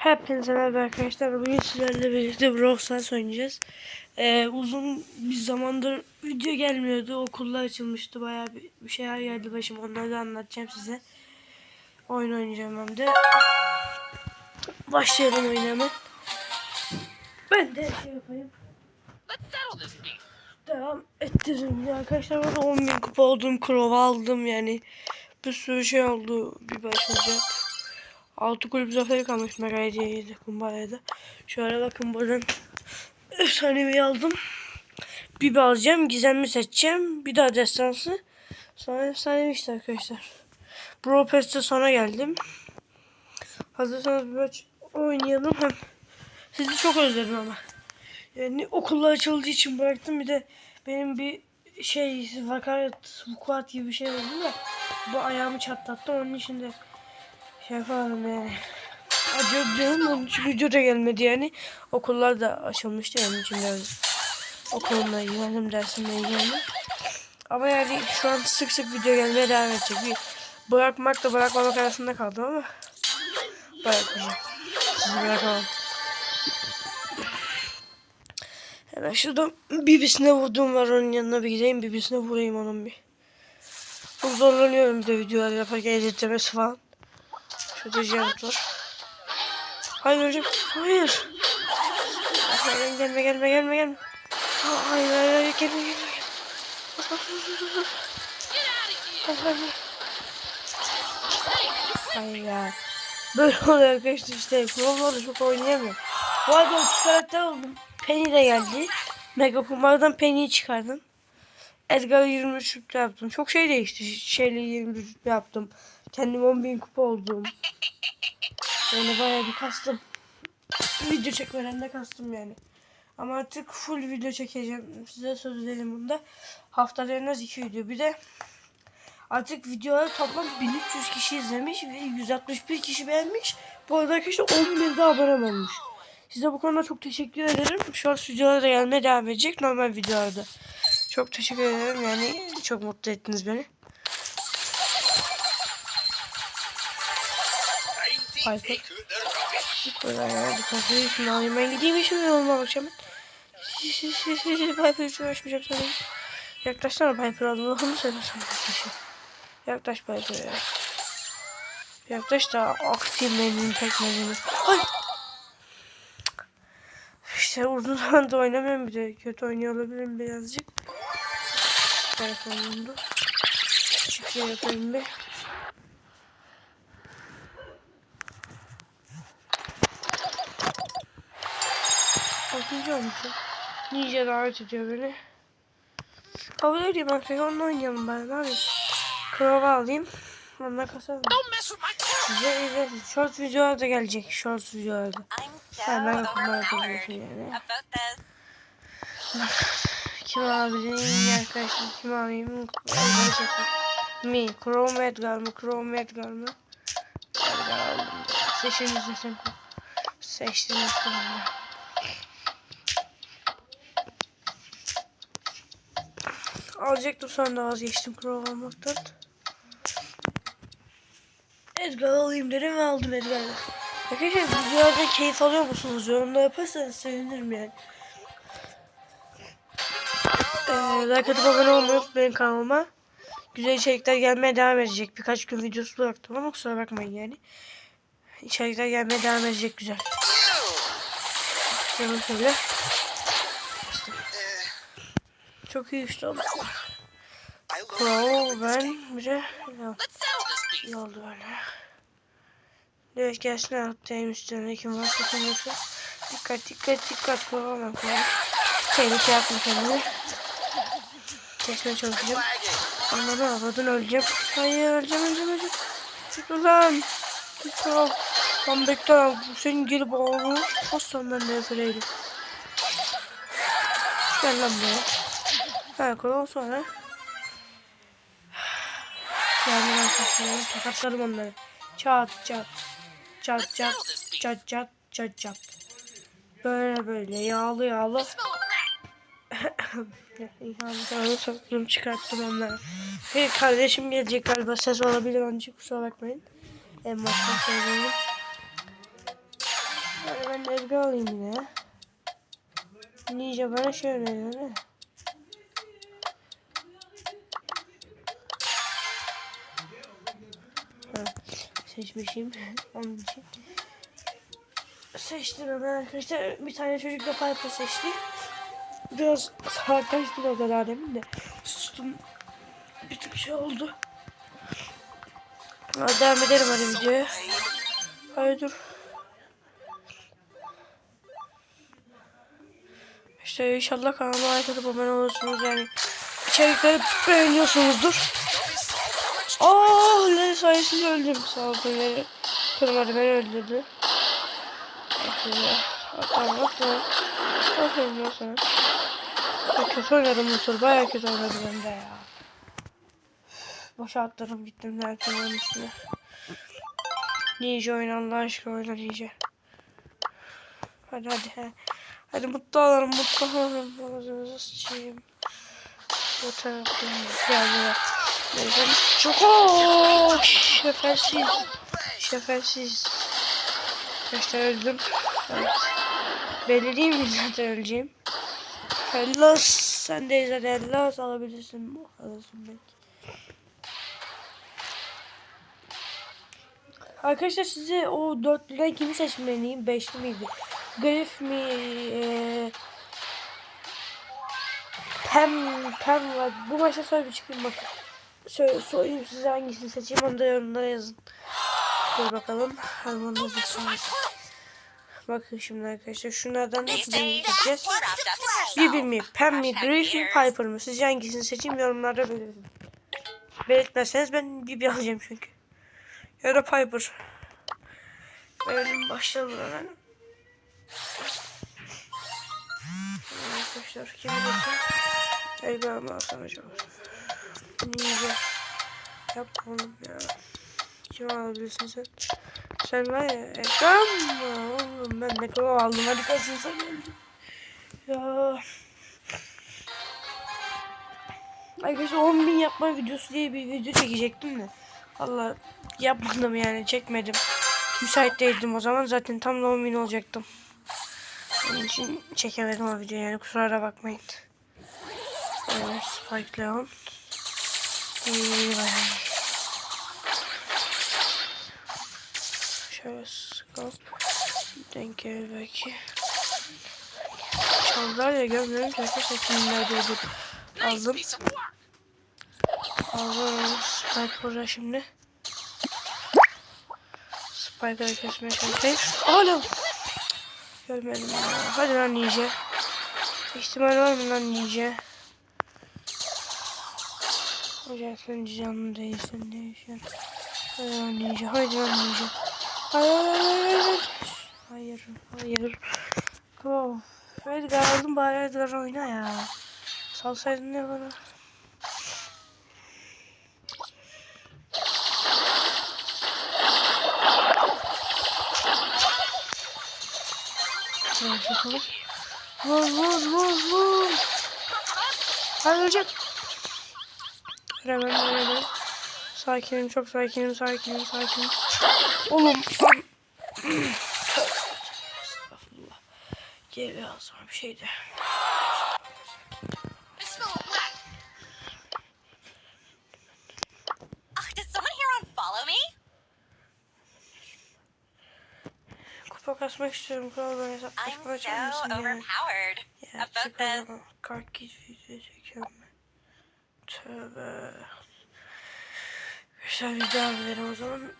Hepinize merhaba arkadaşlar. Bugün sizlerle birlikte Brawl oynayacağız. Ee, uzun bir zamandır video gelmiyordu. Okullar açılmıştı. Bayağı bir, bir şeyler geldi başıma. Onları da anlatacağım size. Oyun oynayacağım hem de. Başlayalım oyuna. Ben de şey yapayım. Devam ettirelim ya arkadaşlar. Burada 10 bin kupa oldum. Krova aldım yani. Bir sürü şey oldu. Bir başlayacak. Altı kulüp zaferi kalmış Merayce'ye kumbarada. Şöyle bakın buradan efsanevi aldım. Bir alacağım. Gizemli seçeceğim. Bir daha destansı. Sonra efsanevi işte arkadaşlar. Bro Pass'te sona geldim. Hazırsanız bir maç oynayalım. Hem sizi çok özledim ama. Yani okullar açıldığı için bıraktım. Bir de benim bir şey vakaret, vukuat gibi bir şey oldu da bu ayağımı çatlattı. Onun için de şey yapalım yani. Onun için video da gelmedi yani. Okullar da açılmıştı yani için biraz okulumla ilgilendim dersimle ilgilendim. Ama yani şu an sık sık video gelmeye devam edecek. Bir bırakmakla bırakmamak arasında kaldım ama bırakmayacağım. Sizi bırakamam. Hemen şurada bibisine vurduğum var onun yanına bir gideyim bibisine vurayım onun bir. Çok zorlanıyorum bir de videolar yaparken editlemesi falan. Şurada jant var. Hayır hocam. Hayır. Hayır gelme gelme gelme gelme. Ha, Hayır hayır hayır gelme gelme. gelme. Hayır, ya. Böyle oluyor arkadaşlar işte. Kurumlarla çok oynayamıyorum. Bu arada 30 karakter. Penny de geldi. Mega kumardan Penny'yi çıkardım. Edgar'ı 23 rütbe yaptım. Çok şey değişti. Şeyle 23 rütbe yaptım. Kendim 10.000 kupa oldum. Yani bayağı bir kastım. Video çekmeden de kastım yani. Ama artık full video çekeceğim. Size söz verim bunda. Haftada en az 2 video. Bir de artık videoları toplam 1300 kişi izlemiş ve 161 kişi beğenmiş. Bu arada arkadaşlar 11 de abonem olmuş. Size bu konuda çok teşekkür ederim. Shorts videoları da gelmeye devam edecek normal videolarda. Çok teşekkür ederim yani çok mutlu ettiniz beni. Piper. Böyle ayarladık kafayı. Şimdi alayım ben gideyim şimdi yoluma bakacağım. Piper hiç uğraşmayacağım sanırım. Yaklaşsana Piper Allah'ını seversen yaklaşın. Yaklaş Piper ya. Yaklaş da aktif benim pekmezini. Ay! İşte uzun zamandır oynamıyorum bir de kötü oynuyor olabilirim birazcık. Telefonumda. Şey yapayım bir. Altıncı olmuşum. Ninja davet ediyor beni. Kabul edeyim arkadaşlar onunla oynayalım ben abi. Krova alayım. Onunla kasalım. Size izledim. Short videolar da gelecek. Short videolar da. Ha, ben overpowered yapabiliyorsun yani. Kim alabilirim arkadaşlar? Kim alayım? Mi? Chrome Edgar mı? Chrome Edgar mı? Edgar aldım. Seçin seçin. Seçtim tamam. Alacaktım sonra vazgeçtim Chrome almaktan. Edgar alayım dedim ve aldım Edgar'ı. Arkadaşlar videolarda keyif alıyor musunuz? Yorumda yaparsanız sevinirim yani. Ee, like atıp abone olmayı unutmayın kanalıma. Güzel içerikler gelmeye devam edecek. Birkaç gün videosu bıraktım ama kusura bakmayın yani. İçerikler gelmeye devam edecek güzel. Canım şöyle. Çok iyi işte oldu. Crow, ben bir de iyi oldu böyle. Evet gelsin attayım üstüne kim varsa kim yoksa. Dikkat dikkat dikkat hemen koyalım. Tehlike yapma kendini. Kesmeye çalışacağım. Ananı avradın öleceğim. Hayır öleceğim öleceğim öleceğim. Çık ulan. Çık Lan bekle lan. Senin gelip ağrını bassam ben de öfüreydim. Gel lan buraya. Kolon sonra. Geldim arkadaşlar. Tokatlarım onları. Çat çat. Çat çat. Çat çat. Çat çat. Böyle böyle yağlı yağlı. İlhamı soktum çıkarttım onları. Bir kardeşim gelecek galiba ses olabilir onun için kusura bakmayın. En baştan söyleyeyim. Hadi ben de Edgar alayım yine. Ninja bana şöyle değil Seçmişim onun için. Seçtim hemen arkadaşlar. Bir tane çocuk da Piper seçti. Biraz sarkaçtım o kadar demin de. Sustum. Bir tık şey oldu. Hadi devam edelim hadi videoya. Hayır dur. İşte inşallah kanalıma like atıp abone olursunuz yani. İçerikleri beğeniyorsunuzdur. Oh Larry sayesinde öldüm. Beni. Kırmadı beni öldürdü. Aferin. Aferin. Aferin. Ya sana. Ya kötü oynadım bu tur. Baya kötü oynadım hem de ya. Boşa atladım gittim derken onun üstüne. Ninja oyna Allah aşkına oyna Ninja. Hadi hadi. Hadi mutlu olalım mutlu olalım. Ağzınızı sıçayım. Bu taraftan geldi. Çok şefersiz. Şefersiz. Arkadaşlar öldüm. Evet. Belli değil mi zaten öleceğim. Hellas sen de izle Hellas alabilirsin. Alırsın belki. Arkadaşlar size o dörtlüden kimi seçmeliyim? Beşli miydi? Griff mi? Eee Pem, Pem var. Bu maçta sonra bir çıkayım bakın. Söyle, sorayım size hangisini seçeyim onu da yorumlara yazın. Dur bakalım. Harmanı seçeceğiz. Bakın şimdi arkadaşlar şunlardan nasıl birini seçeceğiz? Bir mi? Pem mi? Griff mi? Piper mı? Sizce hangisini seçeyim yorumlarda belirtin. Belirtmezseniz ben Bibi alacağım çünkü. Ya da Piper. Öyle başlayalım hemen. Arkadaşlar kimi desem Elbette alsam acaba? Ninja. Yap oğlum ya. Kim alabilirsin sen? Sen var ya ekran mı? Oğlum ben ne kadar aldım hadi kalsın sen. Ya. Arkadaşlar 10 bin yapma videosu diye bir video çekecektim de. Valla yapmadım yani çekmedim. Müsait değildim o zaman zaten tam da 10 bin olacaktım. Onun için çekemedim o videoyu yani kusura bakmayın. Spike Leon. Şöyle scope. Denk gelir belki. Çaldılar ya ki arkadaşlar kimlerde ödül. Aldım. Aldım. Spike burada şimdi. Spike'ı kesmeye çalışayım. Alo. Görmedim. Hadi lan ninja. İhtimal var mı lan ninja? Hocam canlı değilsin değilsin. Lan ninja. Hayır hayır hayır. Hayır hayır. Oh. Edgar aldım bari Edgar oyna ya. Salsaydın ne bana. Vur vur vur vur. Hayır ölecek. Hemen hemen. Sakinim çok sakinim sakinim sakinim. Oğlum. Estağfurullah. Geri alsam bir şeydi. Kupa kasmak istiyorum. Kral ben I'm hesaplaşma so açar mısın ya? overpowered. Ya About çık o this. zaman. Kalk git video çekiyorum ben. Tövbe. Güzel bir devam o zaman.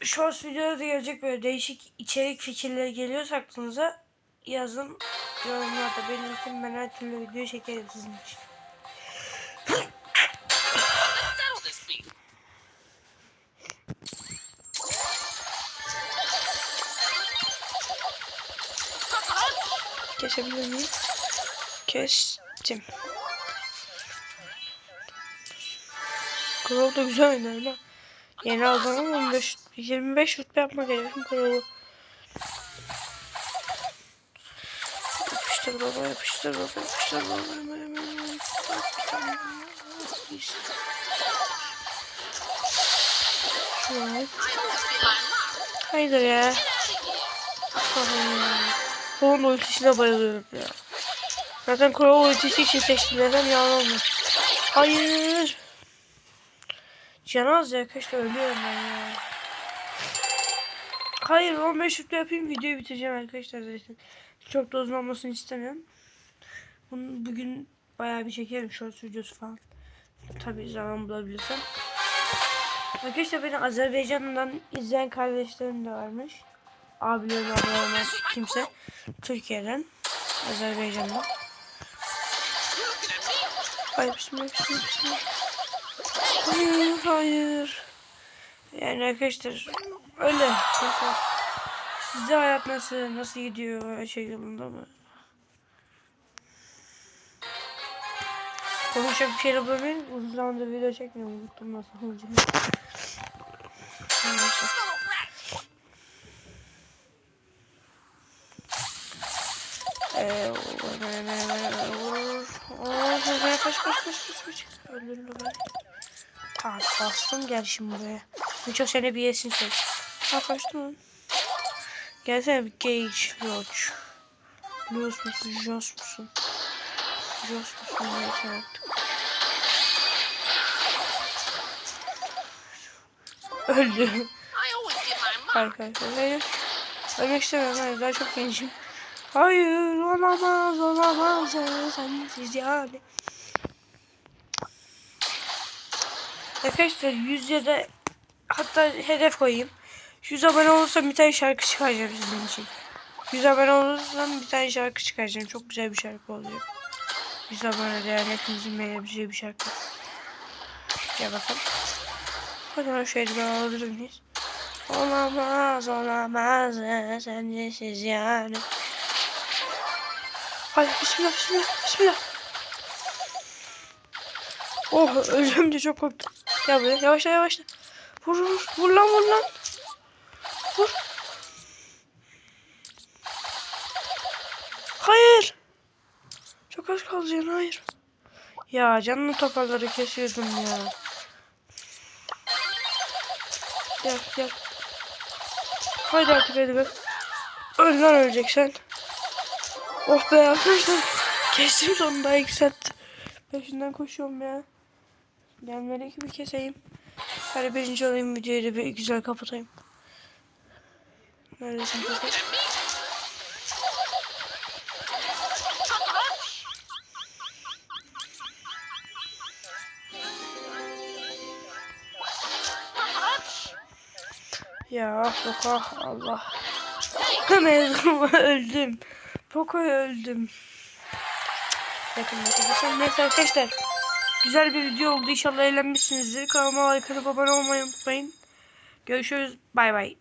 Shorts videoda da gelecek böyle değişik içerik fikirleri geliyorsa aklınıza yazın. Yorumlarda belirtin ben her türlü video çekerim sizin için. Kesebilir miyim? Kestim. Kurul da güzel oynar ama. Yeni aldım ama 15, 25 rütbe yapmak gerekiyor kurulu. Yapıştır baba yapıştır baba yapıştır baba. Hemen, hemen, hemen. Şuraya. Hayır ya. Onun ultisine bayılıyorum ya. Zaten Crow ultisi için seçtim. Neden yalan olmuyor. Hayır. Canaz ya arkadaşlar ölüyorum ben ya. Hayır 15 rütbe yapayım videoyu bitireceğim arkadaşlar zaten. Çok da uzun olmasını istemiyorum. Bunu bugün bayağı bir çekerim short videosu falan. Tabii zaman bulabilirsem. Arkadaşlar beni Azerbaycan'dan izleyen kardeşlerim de varmış. Abilerim, ablalarım kimse. Türkiye'den. Azerbaycan'dan. Hayır bismillah bismillah bismillah. Hayır hayır. Yani arkadaşlar öyle. Mesela Sizde hayat nasıl nasıl gidiyor şey yolunda mı? Konuşacak bir şeyler bulamayın. Uzun zamandır video çekmiyorum. Unuttum nasıl olacağını. Eee, kaç kaç kaç kaç kaç. Öldürün beni. Tamam bastım gel şimdi buraya. Birçok sene bir yesin seç. Ha kaçtı lan. Gelsene bir Gage Lodge. Luz musun? Jos musun? Jos musun? Neyse artık. Öldü. Mark. Hayır. Ölmek istemiyorum hayır daha çok gencim. Hayır olamaz olamaz ya, sensiz yani. Arkadaşlar 100 ya da hatta hedef koyayım. 100 abone olursam bir tane şarkı çıkaracağım sizin için. 100 abone olursam bir tane şarkı çıkaracağım. Çok güzel bir şarkı olacak. 100 abone de yani hepinizin beğenebileceği bir şarkı. Gel bakalım. Zaman şöyle bir alabilir miyiz? Olamaz olamaz sensiz yani. Hadi bismillah bismillah bismillah. Oh öleceğim diye çok korktum. Gel buraya yavaşla yavaşla. Vur vur vur lan vur lan. Vur. Hayır. Çok az kaldı canım hayır. Ya canını toparları kesiyordum ya. Gel gel. Haydi artık hadi be. Öl lan öleceksen. Oh be arkadaşlar. Kestim sonunda yükseltti. Peşinden koşuyorum ya. Gemleri gibi keseyim. Hadi birinci olayım videoyu da bir güzel kapatayım. Neredesin kapat? Ya Poco Allah. Mezun öldüm. Poco'yu öldüm. Bakın arkadaşlar. Neyse arkadaşlar. Güzel bir video oldu. İnşallah eğlenmişsinizdir. Kanalıma like atıp abone olmayı unutmayın. Görüşürüz. Bay bay.